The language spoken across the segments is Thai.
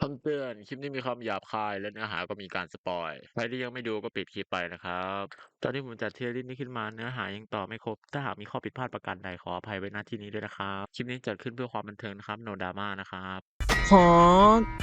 คำเตือน คลิปนี้มีคำหยาบคาย และเนื้อหาก็มีการสปอย ใครที่ยังไม่ดูก็ปิดคลิปไปนะครับ ตอนที่ผมจัดเทียร์ลิสต์นี้ขึ้นมาเนื้อหายังต่อไม่ครบ ถ้าหากมีข้อผิดพลาดประการใดขออภัยไว้ณที่นี้ด้วยนะครับ คลิปนี้จัดขึ้นเพื่อความบันเทิงนะครับ โนดราม่านะครับ ขอ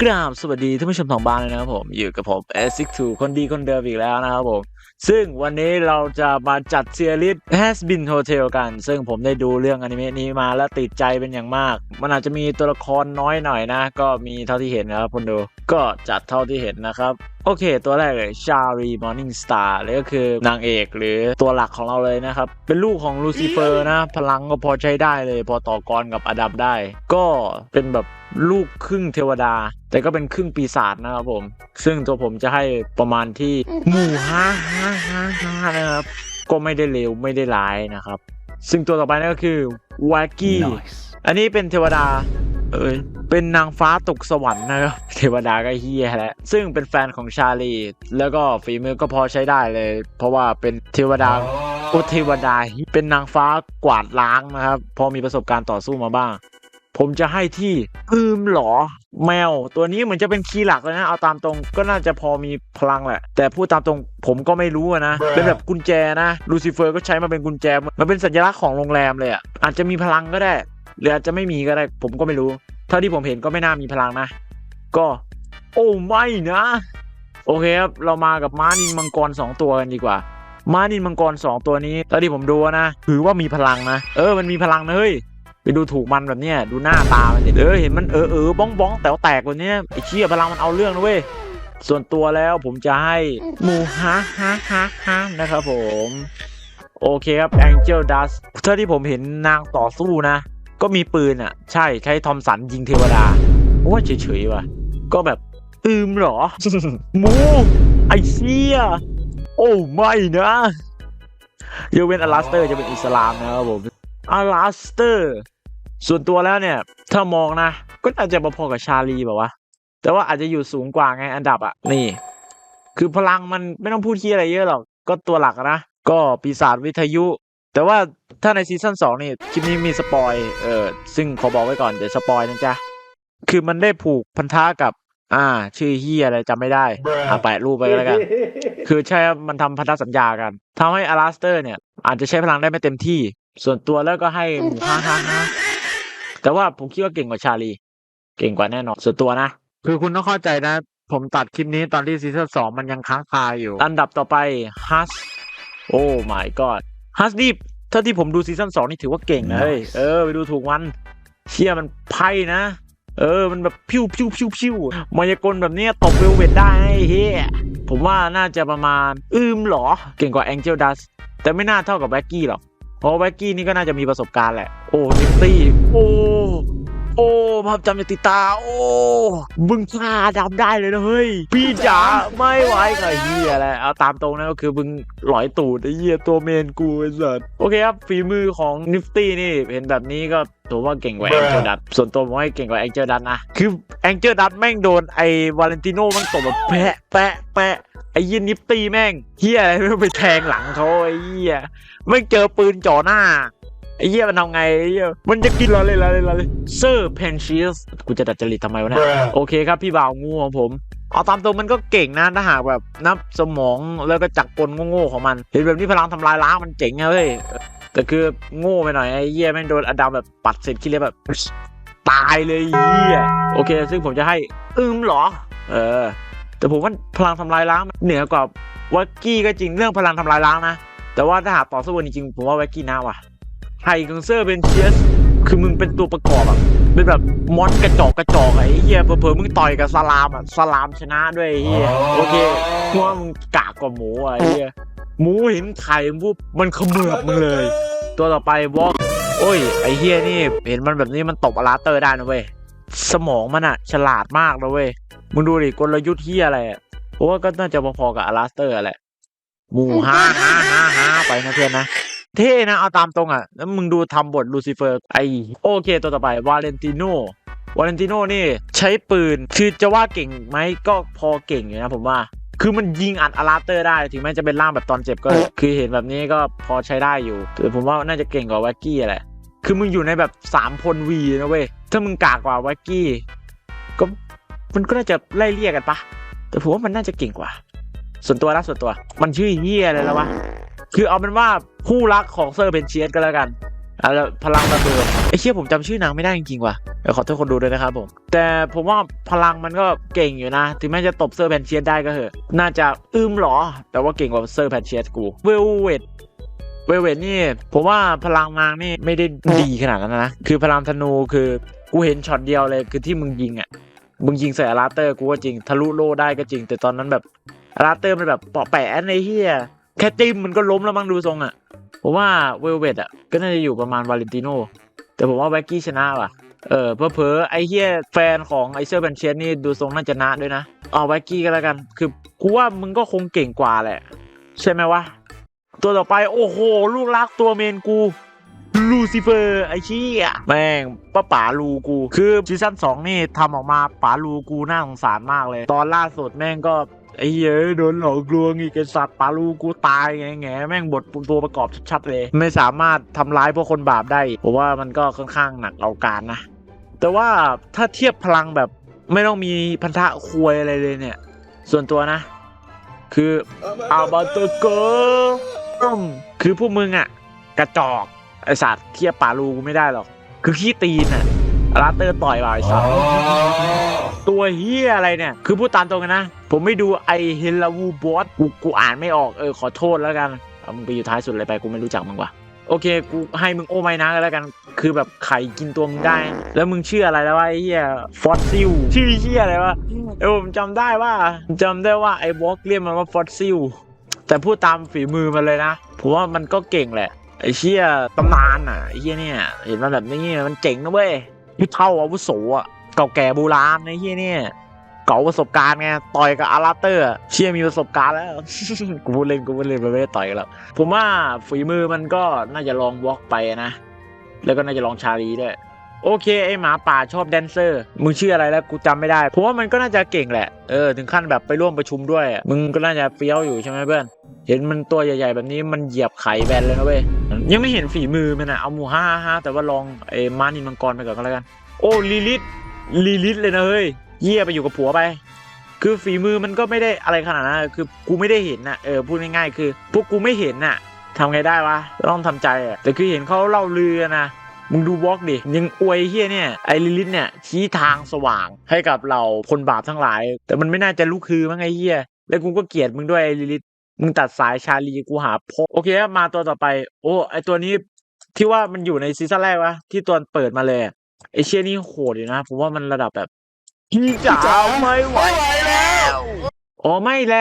กราบสวัสดีท่านผู้ชมทางบ้านเลยนะครับผม อยู่กับผม s 6 2คนดีคนเดิมอีกแล้วนะครับผม ซึ่งวันนี้เราจะมาจัดเซียริส Has Been Hotel กัน ซึ่งผมได้ดูเรื่องอนิเมะนี้มาแล้วติดใจเป็นอย่างมาก มันอาจจะมีตัวละครน้อยหน่อยนะ ก็มีเท่าที่เห็นนะครับคุณดูก็จัดเท่าที่เห็นนะครับ โอเค ตัวแรกเลยชารีมอร์นิ่งสตาร์เลยก็คือนางเอกหรือตัวหลักของเราเลยนะครับ เป็นลูกของลูซิเฟอร์นะ พลังก็พอใช้ได้เลย พอต่อกรกับอดัมได้ ก็เป็นแบบ ลูกครึ่งเทวดา แต่ก็เป็นครึ่งปีศาจนะครับผม ซึ่งตัวผมจะให้ประมาณที่หมู่ห้าห้าห้าห้านะครับ ก็ไม่ได้เลวไม่ได้ร้ายนะครับ ซึ่งตัวต่อไปนั่นก็คือวากี้ อันนี้เป็นเทวดา เอ้ยเป็นนางฟ้าตกสวรรค์นะครับ เทวดาก็เฮียแหละ ซึ่งเป็นแฟนของชาลี แล้วก็ฝีมือก็พอใช้ได้เลย เพราะว่าเป็นเทวดาโอเทวดาเป็นนางฟ้ากวาดล้างนะครับ พอมีประสบการณ์ต่อสู้มาบ้าง ผมจะให้ที่อืมเหรอแมว ตัวนี้เหมือนจะเป็นคีย์หลักเลยนะ เอาตามตรงก็น่าจะพอมีพลังแหละ แต่พูดตามตรงผมก็ไม่รู้อะนะ เป็นแบบกุญแจนะลูซิเฟอร์ก็ใช้มาเป็นกุญแจ มันเป็นสัญลักษณ์ของโรงแรมเลยอะอาจจะมีพลังก็ได้ หรืออาจจะไม่มีก็ได้ ผมก็ไม่รู้ เท่าที่ผมเห็นก็ไม่น่ามีพลังนะ ก็ โอ้ไม่นะ โอเคครับเรามากับม้านินมังกรสองตัวกันดีกว่าม้านินมังกรสองตัวนี้เท่าที่ผมดูนะถือว่ามีพลังนะ เออมันมีพลังนะเฮ้ย ไปดูถูกมันแบบเนี้ยดูหน้าตามันดิเออเห็นมันเออเออบ้องบ้องแต๋วแตกแบบเนี้ยไอ้เชี่ยพลังมันเอาเรื่องนะเว้ยส่วนตัวแล้วผมจะให้หมูฮะฮะฮะฮะนะครับผมโอเคครับ Angel Dust เท่าที่ผมเห็นนางต่อสู้นะ ก็มีปืนอะ ใช่ใช้ทอมสันยิงเทวดาโอ้เฉยๆว่ะ ก็แบบอืมเหรอหมูไอเชี่ยโอ้ไม่นะยกเว้นอลาสเตอร์จะเป็นอิสลามนะครับผมอลาสเตอร์ ส่วนตัวแล้วเนี่ย ถ้ามองนะ ก็น่าจะพอๆกับชาลีแบบว่า แต่ว่าอาจจะอยู่สูงกว่าไงอันดับอะนี่ คือพลังมันไม่ต้องพูดที่อะไรเยอะหรอก ก็ตัวหลักอะนะ ก็ปีศาจวิทยุ แต่ว่าถ้าในซีซั่นสองนี่คลิปนี้มีสปอยเออซึ่งขอบอกไว้ก่อนเดี๋ยวสปอยนะจ๊ะคือมันได้ผูกพันธะกับ อ่า ชื่อเฮียอะไรจำไม่ได้อ่าแปะรูปไปก็แล้วกัน คือใช่ครับมันทำพันธสัญญากันทำให้อาราสเตอร์เนี่ย อาจจะใช้พลังได้ไม่เต็มที่ ส่วนตัวแล้วก็ให้หมูฮ่าฮ่าฮ่า แต่ว่าผมคิดว่าเก่งกว่าชาลี เก่งกว่าแน่นอนส่วนตัวนะ คือคุณต้องเข้าใจนะ ผมตัดคลิปนี้ตอนที่ซีซั่นสองมันยังค้างคาอยู่ อันดับต่อไปฮัสโอ้ my god ฮัสนี่ถ้าที่ผมดูซีซั่นสองนี่ถือว่าเก่งนะเฮ้ยเออไปดูถูกมันเชี่ยมันไพ่นะ เออ มันแบบพิ้วพิ้วพิ้วพิ้วมายากลแบบเนี้ยตบเวลเวทได้ไอ้เฮียผมว่าน่าจะประมาณ อืมเหรอ เก่งกว่า Angel Dust แต่ไม่น่าเท่ากับแบ็กกี้หรอก เพราะแบ็กกี้นี่ก็น่าจะมีประสบการณ์แหละ โอ้นิตตี้ โอ้ โอ้ภาพจำในติดตา โอ้มึงฆ่าดำได้เลยนะเฮ้ย พี่จ๋าไม่ไหวกับเฮียแหละเอาตามตรงนะก็คือมึงหลอยตูดไอ้เฮียตัวเมนกูไอ้สัสโอเคครับ ฝีมือของนิฟตี้นี่ เห็นแบบนี้ก็ถือว่าเก่งกว่าแองเจิลดัตส่วนตัวผมให้เก่งกว่าแองเจิลดัตนะ คือแองเจิลดัตแม่งโดนไอ้วาเลนติโน่แม่งตบแบบแปะแปะแปะ อ้ยินนิฟตี้แม่งเฮียอะไรไม่รู้ไปแทงหลังเขาไอ้เฮียแม่งเจอปืนจ่อหน้าไอ้เหี้ยมันทำไงไอ้เหี้ยมันจะกินเราเลยเราเลยเราเลยเซอร์เพนชิสกูจะดัดจริตทำไมวะเนี่ยโอเคครับพี่บ่าวงูของผม เอาตามตรงมันก็เก่งนะถ้าหากแบบนับสมองแล้วก็จักรกลโง่ๆของมัน เห็นแบบนี้พลังทำลายล้างมันเจ๋งนะเว้ยแต่คือโง่ไปหน่อยไอ้เหี้ยแม่งโดนอดัมแบบปัดเสร็จคิดเลยแบบ ตายเลยไอ้เหี้ยโอเค ซึ่งผมจะให้อืมเหรอ เออ แต่ผมว่าพลังทำลายล้างเหนือกว่าวักกี้ก็จริงเรื่องพลังทำลายล้างนะ แต่ว่าถ้าหากต่อสู้จริงผมว่าวักกี้น่าว่ะไฮกังเซอร์เป็นเชียสคือมึงเป็นตัวประกอบอะเป็นแบบมอนกระจอกกระจอกไอ้เหี้ยเผลอๆมึงต่อยกับสลามอะสลามชนะด้วยไอ้เหี้ยโอเคเพราะว่ามึงกากกว่าหมูไอ้เหี้ยหมูเห็นไข่มึงปุ๊บมันเขมือบมึงเลย ตัวต่อไปวอกโอ้ยไอ้เหี้ยนี่เห็นมันแบบนี้มันตบอลาเตอร์ได้นะเว้ย สมองมันอะฉลาดมากนะเว้ย มึงดูดิกลยุทธ์เหี้ยอะไรอะเพราะว่าก็น่าจะพอๆกับอลาสเตอร์แหละหมูฮ่าฮ่าฮ่าฮ่าไปนะเพื่อนนะ เท่นะเอาตามตรงอะ แล้วมึงดูทำบทลูซิเฟอร์ไอโอเคตัวต่อไปวาเลนติโนวาเลนติโนนี่ใช้ปืน คือจะว่าเก่งไหมก็พอเก่งอยู่นะผมว่า คือมันยิงอัดอลาสเตอร์ได้ ถึงแม้จะเป็นร่างแบบตอนเจ็บก็ คือเห็นแบบนี้ก็พอใช้ได้อยู่แต่ผมว่าน่าจะเก่งกว่าแว็กกี้แหละ คือมึงอยู่ในแบบสามพลวีนะเว้ย ถ้ามึงกากกว่าว็กกี้ ก็มันก็น่าจะไล่เรียกกันปะ แต่ผมว่ามันน่าจะเก่งกว่า ส่วนตัวนะส่วนตัว มันชื่อเฮียอะไรแล้ววะ คือเอาเป็นว่าคู่รักของเซอร์เพนเชียสก็แล้วกันอะแล้วพลังระเบิดไอ้เชี่ยผมจำชื่อนางไม่ได้จริงๆว่ะเดี๋ยวขอโทษคนดูด้วยนะครับผม แต่ผมว่าพลังมันก็เก่งอยู่นะ ถึงแม้จะตบเซอร์แพนเชียสได้ก็เหอะ น่าจะอึมหรอ แต่ว่าเก่งกว่าเซอร์แพนเชียสกู เวลเวด เวลเวดนี่ผมว่าพลังนางนี่ไม่ได้ดีขนาดนั้นนะ คือพลังธนูคือกูเห็นช็อตเดียวเลยคือที่มึงยิงอะมึงยิงใส่อาราเตอร์กูก็จริงทะลุโล่ได้ก็จริง แต่ตอนนั้นแบบอาราเตอร์มันแบบเปาะแปะในเฮียแค่จิ้มมันก็ล้มแล้วมั้งดูทรงอะผมว่าเวลเวดอะก็น่าจะอยู่ประมาณวาเลนติโนแต่ผมว่าแว็กกี้ชนะว่ะเออเพอๆไอ้เฮียแฟนของไอเซอร์แบนเชนนี่ดูทรงน่าจะนะด้วยนะเอาแว็กกี้ก็แล้วกัน คือกูว่ามึงก็คงเก่งกว่าแหละ ใช่ไหมวะ ตัวต่อไปโอ้โห ลูกรักตัวเมนกูลูซิเฟอร์ไอ้เชี่ยแม่งป้าป๋าลูกู คือซีซั่นสองนี่ทำออกมาป๋าลูกูน่าสงสารมากเลย ตอนล่าสุดแม่งก็ไอ้เหี้ยโดนหลอกลวงอีกไอสัตว์ป๋าลูกูตายไงแงแม่งบทตัวประกอบชัดๆเลย ไม่สามารถทำร้ายพวกคนบาปได้ผมว่ามันก็ค่อนข้างหนักเอาการนะ แต่ว่าถ้าเทียบพลังแบบไม่ต้องมีพันธะควยอะไรเลยเนี่ย ส่วนตัวนะ คืออาบาโตโกคือพวกมึงอะกระจอกไอสัตว์เทียบป่าลูกูไม่ได้หรอก คือขี้ตีนอะอาราเตอร์ต่อยว่ะไอสัตว์ตัวเฮียอะไรเนี่ย คือพูดตามตรงกันนะ ผมไม่ดูไอเฮลาวูบอสกูกูอ่านไม่ออกเออขอโทษแล้วกันเอามึงไปอยู่ท้ายสุดเลยไปกูไม่รู้จักมึงว่ะโอเค กูให้มึงโอ้ไม่นะก็แล้วกัน คือแบบไข่กินตัวมึงได้ แล้วมึงชื่ออะไรแล้ววะไอ้เหี้ยฟอสซิลชื่อเหี้ยอะไรวะเออผมจำได้ว่าจำได้ว่าไอ้บล็อกเรียกมันว่าฟอสซิล แต่พูดตามฝีมือมันเลยนะผมว่ามันก็เก่งแหละไอ้เชี่ยตำนานอะไอ้เชี่ยเนี่ย เห็นมันแบบนี้มันเจ๋งนะเว้ยผู้เท่าอาวุโสอะเก่าแก่โบราณไอ้เชี่ยเนี่ยเก่าประสบการณ์ไงต่อยกับอาราเตอร์ เชี่ยมีประสบการณ์แล้วกูพูดเล่นกูพูดเล่นมันไม่ได้ต่อยกันแล้วผมว่าฝีมือมันก็น่าจะลองวอล์กไปนะแล้วก็น่าจะลองชาลีด้วย โอเคไอหมาป่าชอบแดนเซอร์มึงชื่ออะไรแล้วกูจำไม่ได้ผมว่ามันก็น่าจะเก่งแหละเออถึงขั้นแบบไปร่วมประชุมด้วย มึงก็น่าจะเฟี้ยวอยู่ใช่ไหมเพื่อนเห็นมันตัวใหญ่ ๆ แบบนี้มันเหยียบไข่แบนเลยนะเว้ยยังไม่เห็นฝีมือมันอะเอาหมูห้าห้าแต่ว่าลองไอ้มานินมังกรไปก่อนก็แล้วกัน โอ้ลิลิทลิลิทเลยนะเฮ้ยเยี่ยไปอยู่กับผัวไป คือฝีมือมันก็ไม่ได้อะไรขนาดนั้นคือกูไม่ได้เห็นนะเออพูดง่ายๆคือ พวกกูไม่เห็นน่ะทำไงได้วะต้องทำใจอะแต่คือเห็นเขาเล่าลือนะ มึงดูวอล์กดิยังอวยเฮียเนี่ยไอลิลิทเนี่ยชี้ทางสว่างให้กับเราคนบาปทั้งหลาย แต่มันไม่น่าจะลุกคือมั้งไอเฮียแล้วกูก็เกลียดมึงด้วยไอลิลิทมึงตัดสายชาลีกูหาพบโอเคครับมาตัวต่อไป โอ้ไอตัวนี้ที่ว่ามันอยู่ในซีซั่นแรกวะที่ตัวเปิดมาเลยอะไอเชี่ยนี่โหดอยู่นะผมว่ามันระดับแบบพี่จ๋าไม่ไหวแล้วอ๋อไม่แล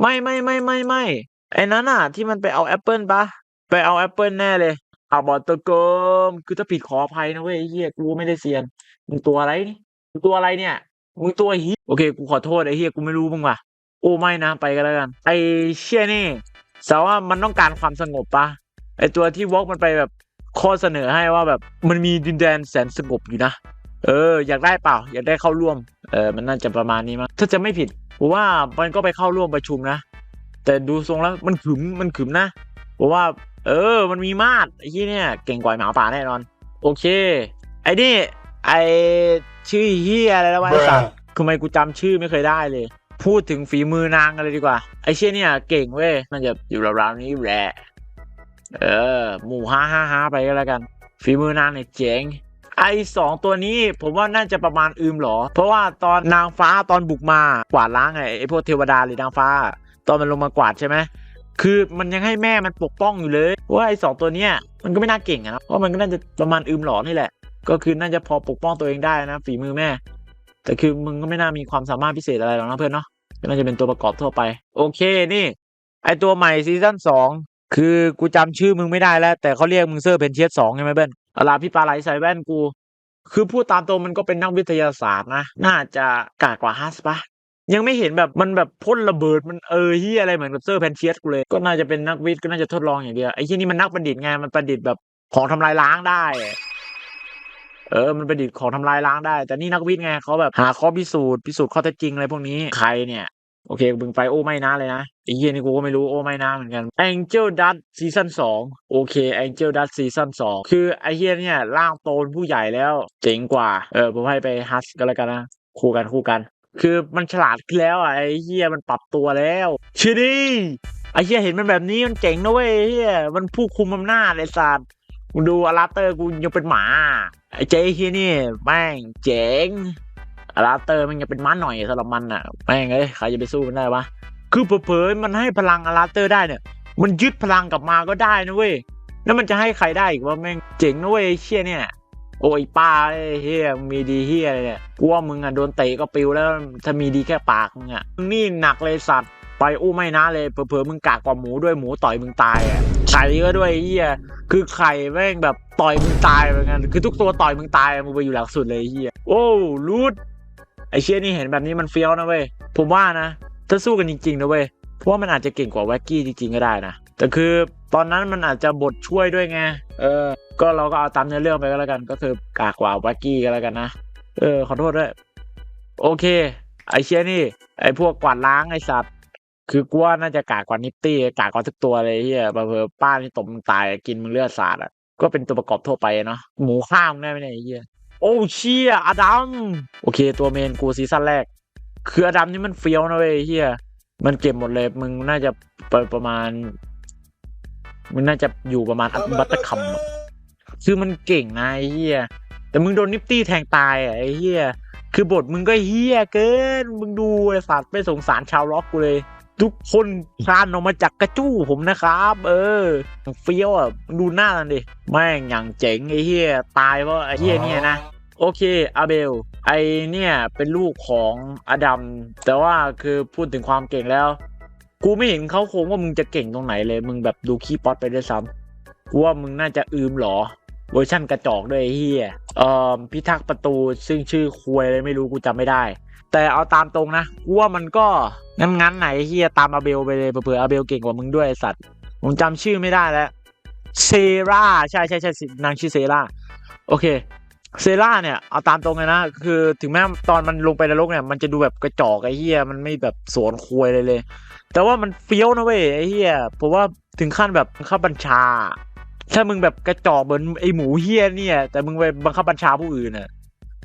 ไม่ไม่ไม่ไม่ไม่ไอ้นั้นอะ ที่มันไปเอาแอปเปิลปะไปเอาแอปเปิลแน่เลย อาบอลตโกมคือถ้าผิดขออภัยนะเว้ยไอ้เฮียกูไม่ได้เซียนมึงตัวอะไรนี่มึงตัวอะไรเนี่ยมึงตัวเฮียโอเคกูขอโทษไอ้เฮียกูไม่รู้มึงว่ะโอ้ไม่นะไปกันแล้วกันไอ้เชี่ยนี่แต่ว่ามันต้องการความสงบปะไอ้ตัวที่วอล์กมันไปแบบข้อเสนอให้ว่าแบบมันมีดินแดนแสนสงบอยู่นะเออ อยากได้เปล่า อยากได้เข้าร่วมเออมันน่าจะประมาณนี้มั้งถ้าจะไม่ผิดผมว่ามันก็ไปเข้าร่วมประชุมนะ แต่ดูทรงแล้วมันขึมมันขึมนะผมว่า เออ มันมีมาดไอ้ที่เนี่ยเก่งกว่าหมาป่าแน่นอน โอเค ไอ้นี่ ไอชื่อเฮียอะไรแล้ววะไอ้สัตว์ทำไมกูจำชื่อไม่เคยได้เลย พูดถึงฝีมือนางกันเลยดีกว่า ไอ้เชี่ยเนี่ยเก่งเว้ยมันจะอยู่ราวๆนี้แหละเออ หมู่ห้าห้าห้าไปก็แล้วกัน ฝีมือนางเนี่ยเจ๋งไอสองตัวนี้ผมว่าน่าจะประมาณอืมหรอ เพราะว่าตอนนางฟ้าตอนบุกมากวาดล้างไงไอพวกเทวดาหรือนางฟ้า ตอนมันลงมากวาดใช่ไหม คือมันยังให้แม่มันปกป้องอยู่เลย ว่าไอสองตัวเนี้ยมันก็ไม่น่าเก่งอะนะเพราะมันก็น่าจะประมาณอืมหรอนี่แหละ ก็คือน่าจะพอปกป้องตัวเองได้นะฝีมือแม่ แต่คือมึงก็ไม่น่ามีความสามารถพิเศษอะไรหรอกนะเพื่อนเนาะก็น่าจะเป็นตัวประกอบทั่วไป โอเคนี่ ไอตัวใหม่ซีซั่นสองคือกูจำชื่อมึงไม่ได้แล้ว แต่เขาเรียกมึงเซอร์เพนเชียสสองใช่ไหมเบิ้ลอาลาพี่ปลาไหลใส่แว่นกู คือพูดตามตรงมันก็เป็นนักวิทยาศาสตร์นะ น่าจะกากกว่าฮัสปะ ยังไม่เห็นแบบมันแบบพ่นระเบิดมันเออเฮียอะไรเหมือนกับเซอร์แพนเชียสกูเลย ก็น่าจะเป็นนักวิทย์ก็น่าจะทดลองอย่างเดียวไอ้ที่นี่มันนักประดิษฐ์ไงมันประดิษฐ์แบบของทำลายล้างได้ เออ มันประดิษฐ์ของทำลายล้างได้ แต่นี่นักวิทย์ไงเขาแบบหาข้อพิสูจน์พิสูจน์ข้อเท็จจริงอะไรพวกนี้ใครเนี่ยโอเคมึงไปโอ้ไม่นะเลยนะไอ้เฮียนี่กูก็ไม่รู้โอ้ไม่นะเหมือนกัน Angel Dust ซีซั่นสองโอเค Angel Dust ซีซั่นสองคือไอ้เฮียเนี่ยร่างโตนผู้ใหญ่แล้ว เจ๋งกว่า เออผมให้ไปฮัสก็แล้วกันนะคู่กันคู่กัน คือมันฉลาดขึ้นแล้วอะไอ้เฮียมันปรับตัวแล้วเชิดีไอ้เฮียเห็นมันแบบนี้มันเจ๋งนะเว้ยเฮียมันผู้คุมอำนาจไอ้สัตว์มึงดูอาราเตอร์กูยังเป็นหมาไอ้เจ๊เฮียนี่แม่งเจ๋งอาราเตอร์มันยังเป็นม้าหน่อยสำหรับมันอะแม่งเอ้ยใครจะไปสู้มันได้วะคือเผลอมันให้พลังอาราเตอร์ได้เนี่ย มันยึดพลังกลับมาก็ได้นะเว้ยแล้วมันจะให้ใครได้อีกว่าแม่งเจ๋งนะเว้ยเชี่ยเนี่ย โอ้ยป้าเฮียมีดีเฮียอะไรเนี่ยกูว่ามึงอะโดนเตะก็ปิวแล้วถ้ามีดีแค่ปากมึงอะมึงนี่หนักเลยสัตว์ไปอู้ไม่นะเลยเผลอๆมึงกากกว่าหมูด้วยหมูต่อยมึงตายอะไข่ก็ด้วยเฮียคือไข่แม่งแบบต่อยมึงตายเหมือนกันคือทุกตัวต่อยมึงตายมึงไปอยู่หลังสุดเลยเฮียโอ้รูดไอเชี่ยนี่เห็นแบบนี้มันเฟี้ยวนะเว้ยผมว่านะ ถ้าสู้กันจริงๆนะเว้ยเพราะว่ามันอาจจะเก่งกว่าแว็กกี้จริงๆก็ได้นะแต่คือ ตอนนั้นมันอาจจะบทช่วยด้วยไง เออ ก็เราก็เอาตามเนื้อเรื่องไปก็แล้วกัน ก็คือกากว่าวักกี้ก็แล้วกันนะ เออ ขอโทษด้วย โอเค ไอเชี่ยนี่ ไอพวกกวาดล้างไอสัตว์ คือกว่าน่าจะกากกว่านิตตี้ กากกว่าทุกตัวเลยเฮียเผอป้านี่ตบมึงตายกินมึงเลือดสาดอะ ก็เป็นตัวประกอบทั่วไปเนาะ หมูข้ามได้ไหมเนี่ยไอ้เฮียโอ้เชี่ยอดัม โอเค ตัวเมนกูซีซั่นแรก คืออดัมนี่มันเฟี้ยวนะเว้ยเฮียมันเก็บหมดเลย มึงน่าจะไปประมาณ มึงน่าจะอยู่ประมาณอับัตตะคัมอะคือมันเก่งนะไอ้เฮียแต่มึงโดนนิฟตี้แทงตายอะไอ้เฮียคือบทมึงก็เฮียเกิน มึงดูไอ้สัตว์ไม่สงสารชาวล็อกกูเลย ทุกคนคลานออกมาจากกระจู้ผมนะครับ เออเฟี้ยวอะมึงดูหน้ามันดิแม่งอย่างเจ๋งไอ้เฮียตายเพราะไอ้เฮียเนี่ยนะ โอเคอาเบล ไอเนี่ยเป็นลูกของอดัมแต่ว่าคือพูดถึงความเก่งแล้ว กูไม่เห็นเขาโคงว่ามึงจะเก่งตรงไหนเลย มึงแบบดูขี้ป๊อตไปด้วยซ้ำกูว่ามึงน่าจะอืมเหรอ เวอร์ชั่นกระจอกด้วยไอ้เฮียเอ่อพิทักษ์ประตูซึ่งชื่อควยอะไรไม่รู้กูจำไม่ได้ แต่เอาตามตรงนะกูว่ามันก็งั้นงั้นไหนเฮียตามอาเบลไปเลยเผื่ออาเบลเก่งกว่ามึงด้วยไอ้สัตว์ผมจำชื่อไม่ได้แล้วเซราใช่ใช่ใช่นางชื่อเซราโอเคเซราเนี่ยเอาตามตรงเลยนะ คือถึงแม้ตอนมันลงไปนรกเนี่ยมันจะดูแบบกระจอกไอ้เฮียมันไม่แบบสวนควยเลยเลย แต่ว่ามันเฟี้ยวนะเว้ยไอ้เฮียผมว่าถึงขั้นแบบบังคับบัญชา ถ้ามึงแบบกระจอกเหมือนไอ้หมูเฮียเนี่ย แต่มึงไปบังคับบัญชาผู้อื่นน่ะ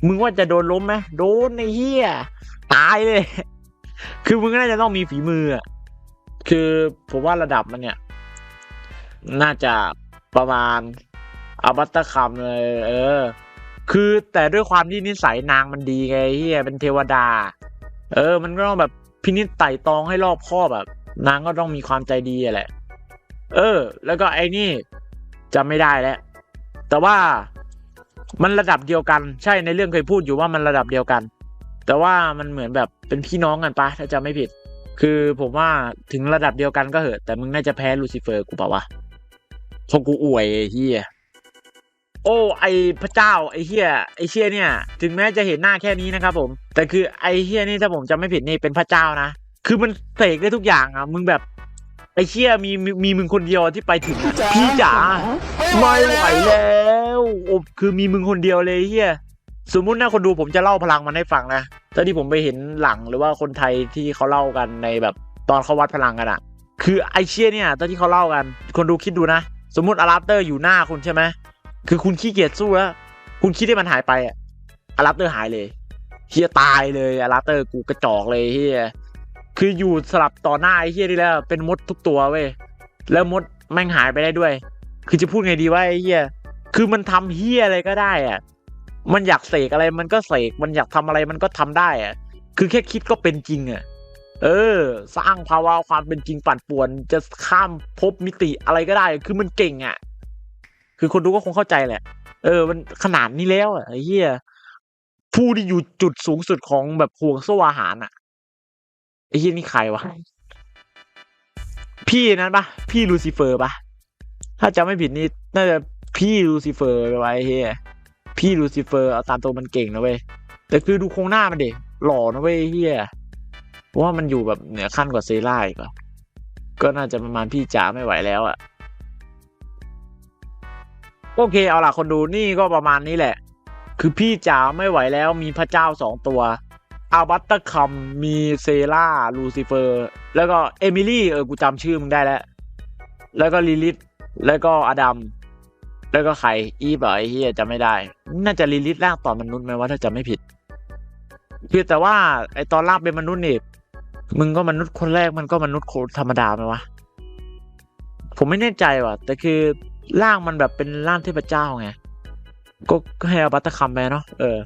มึงว่าจะโดนล้มไหมโดนไอ้เฮียตายเลย คือมึงน่าจะต้องมีฝีมืออะคือผมว่าระดับมันเนี่ย น่าจะประมาณอาบัตตะคำเลย เออ คือแต่ด้วยความที่นิสัยนางมันดีไงเฮียเป็นเทวดา เออ มันก็ต้องแบบ พินิจไต่ตองให้รอบคอบแบบนางก็ต้องมีความใจดีอะแหละ เออ แล้วก็ไอ้นี่จำไม่ได้แล้ว แต่ว่ามันระดับเดียวกัน ใช่ในเรื่องเคยพูดอยู่ว่ามันระดับเดียวกัน แต่ว่ามันเหมือนแบบเป็นพี่น้องกันปะถ้าจำไม่ผิด คือผมว่าถึงระดับเดียวกันก็เหอะ แต่มึงน่าจะแพ้ลูซิเฟอร์กูเปล่าวะเพราะกูอวยเฮีย โอ้ไอพระเจ้าไอเฮียไอเชียเนี่ย ถึงแม้จะเห็นหน้าแค่นี้นะครับผม แต่คือไอเฮียนี่ถ้าผมจำไม่ผิดนี่เป็นพระเจ้านะ คือมันเสกได้ทุกอย่างอะมึงแบบไอเชี่ยมีมีมึงคนเดียวที่ไปถึงพี่จ๋าไม่ไหวแล้วโอบคือมีมึงคนเดียวเลยเฮียสมมุตินะคนดูผมจะเล่าพลังมันให้ฟังนะตอนที่ผมไปเห็นหลังหรือว่าคนไทยที่เขาเล่ากันในแบบตอนเขาวัดพลังกันอะคือไอเชี่ยเนี่ยตอนที่เขาเล่ากัน คนดูคิดดูนะ สมมติอาราเตอร์อยู่หน้าคุณใช่ไหม คือคุณขี้เกียจสู้แล้วคุณคิดให้มันหายไปอะอาราฟเตอร์หายเลยเฮียตายเลยอาราฟเตอร์กูกระจอกเลยเฮียคืออยู่สลับต่อหน้าไอ้เฮียนี่แล้ว เป็นมดทุกตัวเว้ยแล้วมดแม่งหายไปได้ด้วย คือจะพูดไงดีว่าไอ้เฮียคือมันทำเฮียอะไรก็ได้อะมันอยากเสกอะไรมันก็เสกมันอยากทำอะไรมันก็ทำได้อะคือแค่คิดก็เป็นจริงอะเออ สร้างภาวะความเป็นจริงปั่นป่วน จะข้ามภพมิติอะไรก็ได้ คือมันเก่งอะ คือคนดูก็คงเข้าใจแหละ เออ มันขนาดนี้แล้วอะไอ้เฮียผู้ที่อยู่จุดสูงสุดของแบบห่วงโซ่อาหารอะไอ้เฮียนี่ใครวะพี่นั้นปะพี่ลูซิเฟอร์ปะถ้าจำไม่ผิดนี่น่าจะพี่ลูซิเฟอร์ไว้เฮียพี่ลูซิเฟอร์เอาตามตัวมันเก่งนะเว้ยแต่คือดูโครงหน้ามันเด็หล่อนะเว้ยเฮียเพราะว่ามันอยู่แบบเหนือขั้นกว่าเซร่าอีกอะก็น่าจะประมาณพี่จ๋าไม่ไหวแล้วอะ โอเคเอาล่ะคนดูนี่ก็ประมาณนี้แหละ คือพี่จ๋าไม่ไหวแล้วมีพระเจ้าสองตัวอาบัตเตอร์คัมมีเซราลูซิเฟอร์ แล้วก็เอมิลี่เออกูจำชื่อมึงได้แล้ว แล้วก็ลิลิทแล้วก็อดัมแล้วก็ใครอีฟเหรอไอ้เฮียจำไม่ได้ น่าจะลิลิทร่างต่อมนุษย์ไหมว่าถ้าจำไม่ผิดคือแต่ว่าไอตอนร่างเป็นมนุษย์นี่มึงก็มนุษย์คนแรกมันก็มนุษย์คนธรรมดาไหมวะผมไม่แน่ใจว่ะ แต่คือ ร่างมันแบบเป็นร่างเทพเจ้าไงก็ให้เอาบัตเตอร์คัมไปเนาะเออ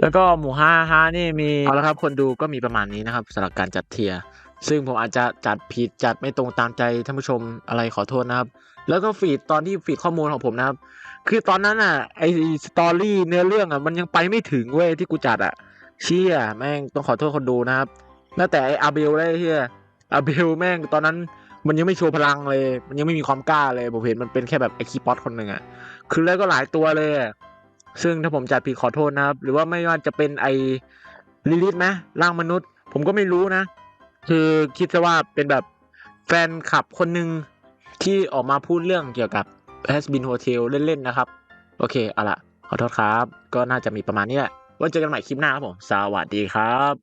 แล้วก็หมูฮาฮานี่มีเอาละครับ คนดูก็มีประมาณนี้นะครับสำหรับการจัดเทียร์ซึ่งผมอาจจะจัดผิดจัดไม่ตรงตามใจท่านผู้ชมอะไรขอโทษนะครับ แล้วก็ฟีดตอนที่ฟีดข้อมูลของผมนะครับ คือตอนนั้นอะไอสตอรี่เนื้อเรื่องอะมันยังไปไม่ถึงเว้ยที่กูจัดอะ เชี่ยแม่งต้องขอโทษคนดูนะครับแม้แต่ไออาเบลเลยเฮียอาเบลแม่งตอนนั้น มันยังไม่โชว์พลังเลย มันยังไม่มีความกล้าเลย ผมเห็นมันเป็นแค่แบบไอคีป๊อตคนหนึ่งอะคือแล้วก็หลายตัวเลย ซึ่งถ้าผมจัดผิดขอโทษนะครับ หรือว่าไม่ว่าจะเป็นไอลิลิทไหมร่างมนุษย์ ผมก็ไม่รู้นะ คือคิดซะว่าเป็นแบบแฟนคลับคนหนึ่งที่ออกมาพูดเรื่องเกี่ยวกับ Has Been Hotel เล่นๆนะครับ โอเคเอาละขอโทษครับ ก็น่าจะมีประมาณนี้แหละไว้เจอกันใหม่คลิปหน้าครับผม สวัสดีครับ